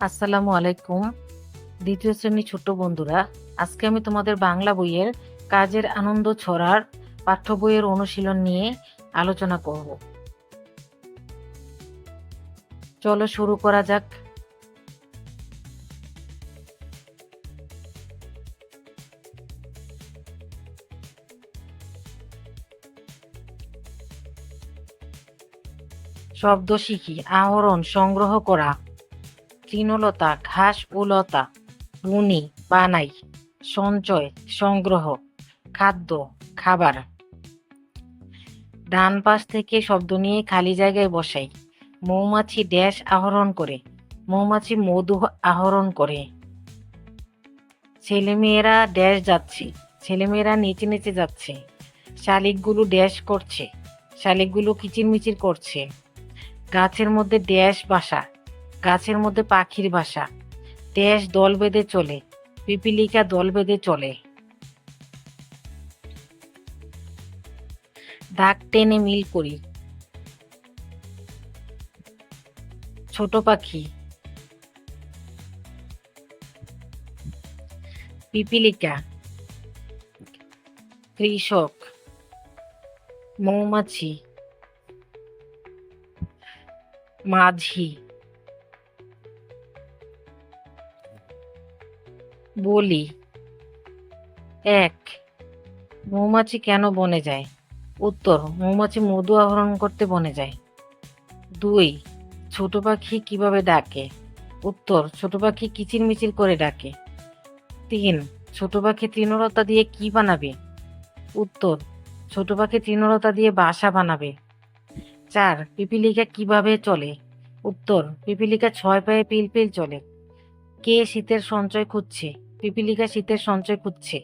আসসালামু আলাইকুম। দ্বিতীয় শ্রেণি ছোট্ট বন্ধুরা, আজকে আমি তোমাদের বাংলা বইয়ের কাজের আনন্দ ছড়ার পাঠ্য বইয়ের অনুশীলন নিয়ে আলোচনা করব। চলো শুরু করা যাক। শব্দ শিখি, আহরণ, সংগ্রহ করা। তৃণলতা ঘাস ও লতা বুনি, বানাই, সঞ্চয়, সংগ্রহ, খাদ্য, খাবার। ডান পাশ থেকে শব্দ নিয়ে খালি জায়গায় বসাই। মৌমাছি ড্যাশ আহরণ করে, মৌমাছি মধু আহরণ করে। ছেলেমেয়েরা ড্যাশ যাচ্ছে, ছেলেমেয়েরা নিচে নিচে যাচ্ছে। শালিকগুলো ড্যাশ করছে, শালিকগুলো কিচিরমিচির করছে। গাছের মধ্যে ড্যাশ বাসা গাছের মধ্যে পাখির বাসা। ড্যাশ দল বেঁধে চলে, পিপিলিকা দল বেঁধে চলে। ডাক টেনে মিল করি। ছোট পাখি। পিপিলিকা। কৃষক। মৌমাছি। মাঝি। বলি। এক, মৌমাছি কেন বনে যায়? উত্তর, মৌমাছি মধু আহরণ করতে বনে যায়। দুই, ছোট পাখি কীভাবে ডাকে? উত্তর, ছোট পাখি কিচিরমিচির করে ডাকে। তিন, ছোট পাখি তৃণলতা দিয়ে কি বানাবে? উত্তর, ছোট পাখি তৃণলতা দিয়ে বাসা বানাবে। চার, পিপিলিকা কীভাবে চলে? উত্তর, পিপিলিকা ছয় পায়ে পিলপিল চলে। কে শীতের সঞ্চয় খুঁজছে? পিপিলিকা শীতের সঞ্চয় খুঁজছে।